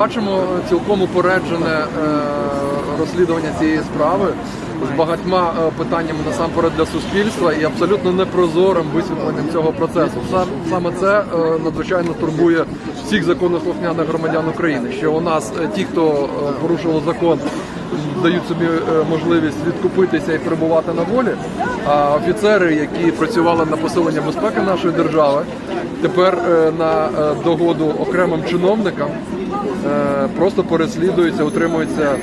Бачимо цілком упереджене е, розслідування цієї справи з багатьма е, питаннями насамперед для суспільства і абсолютно непрозорим висвітленням цього процесу. Сам- Саме це е, надзвичайно турбує всіх законослухняних громадян України. Що у нас ті, хто порушував закон, дають собі можливість відкупитися і перебувати на волі. А офіцери, які працювали на посилення безпеки нашої держави, тепер на догоду окремим чиновникам просто переслідуються, утримуються е,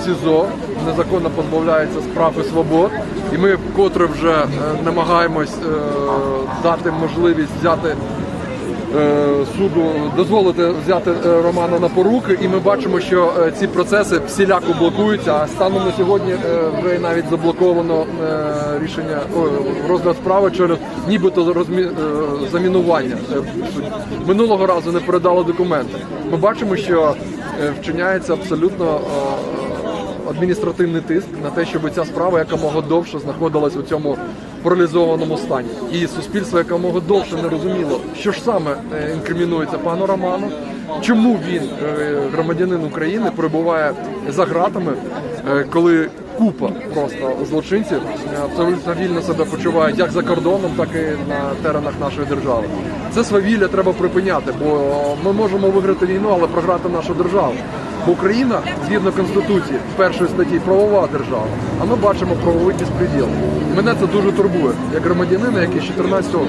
в СІЗО, незаконно позбавляються справ і свобод. І ми вкотре вже е, намагаємось е, дати можливість взяти е, суду, дозволити взяти е, Романа на поруки, і ми бачимо, що е, ці процеси всіляко блокуються. А станом на сьогодні е, вже навіть заблоковано е, рішення розгляд справи через нібито розмі, е, замінування. Е, Минулого разу не передали документи. Ми бачимо, що е, вчиняється абсолютно. е, адміністративний тиск на те, щоб ця справа якомога довше знаходилась у цьому паралізованому стані. І суспільство якомога довше не розуміло, що ж саме е, інкримінується пану Роману, чому він, е, громадянин України, перебуває за ґратами, е, коли купа просто злочинців абсолютно вільно себе почувають як за кордоном, так і на теренах нашої держави. Це свавілля треба припиняти, бо ми можемо виграти війну, але програти нашу державу. Бо Україна, згідно Конституції, першої статті, правова держава, а ми бачимо правовий безпреділ. Мене це дуже турбує, як громадянина, який з 14-го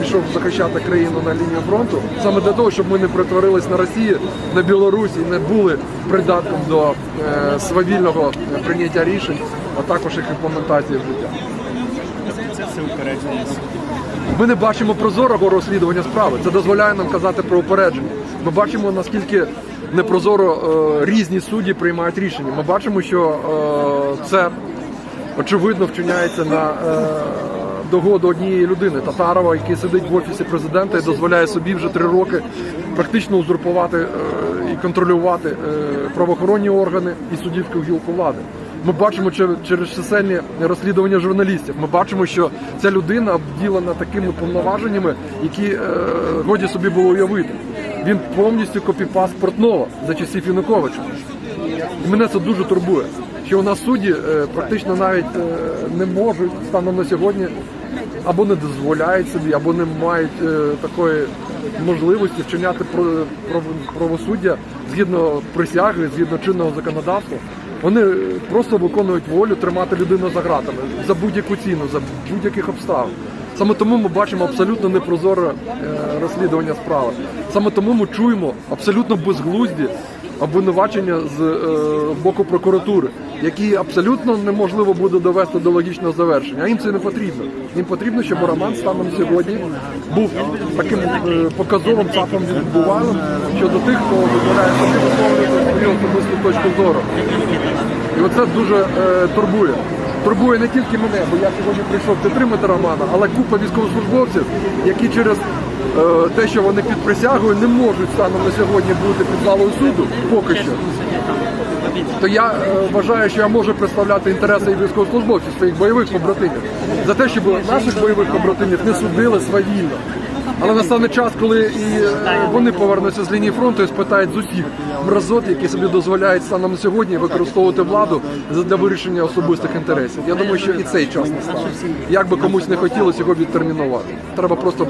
пішов захищати країну на лінію фронту, саме для того, щоб ми не перетворились на Росію, на Білорусь і не були придатком до е, свавільного прийняття рішень, а також їх імплементації в життя. Ми не бачимо прозорого розслідування справи. Це дозволяє нам казати про упередження. Ми бачимо наскільки непрозоро е, різні судді приймають рішення. Ми бачимо, що е, це очевидно вчиняється на е, догоду однієї людини Татарова, який сидить в офісі президента і дозволяє собі вже три роки практично узурпувати і контролювати правоохоронні органи і суддівську гілку влади. Ми бачимо чер- через чисельні розслідування журналістів. Ми бачимо, що ця людина обділена такими повноваженнями, які годі собі було уявити. Він повністю копіпаст Портнова за часів Януковича. І мене це дуже турбує. Що у нас судді е, практично навіть е, не можуть станом на сьогодні або не дозволяють собі, або не мають е, такої можливості вчиняти правосуддя згідно присяги, згідно чинного законодавства. Вони просто виконують волю тримати людину за ґратами за будь-яку ціну, за будь-яких обставин. Саме тому ми бачимо абсолютно непрозоре е, розслідування справи. Саме тому ми чуємо абсолютно безглузді обвинувачення з е, боку прокуратури, які абсолютно неможливо буде довести до логічного завершення. А їм це не потрібно. Їм потрібно, щоб Роман станом сьогодні був таким е, показовим цапом відбувалим щодо тих, хто дозволяє собі висловлювати свою особисту точку зору. І оце дуже турбує. Турбує не тільки мене, бо я сьогодні прийшов підтримати Романа, але купа військовослужбовців, які через е, те, що вони під присягою, не можуть станом на сьогодні бути під залою суду поки що. То я е, вважаю, що я можу представляти інтереси і військовослужбовців своїх бойових побратимів за те, щоб наших бойових побратимів не судили свавільно. Але настане час, коли і е, вони повернуться з лінії фронту і спитають з усіх мразот, які собі дозволяють станом на сьогодні використовувати владу для вирішення особистих інтересів. Я думаю, що і цей час настане. Як би комусь не хотілося його відтермінувати. Треба просто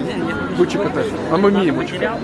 вичекати, а ми вміємо чекати.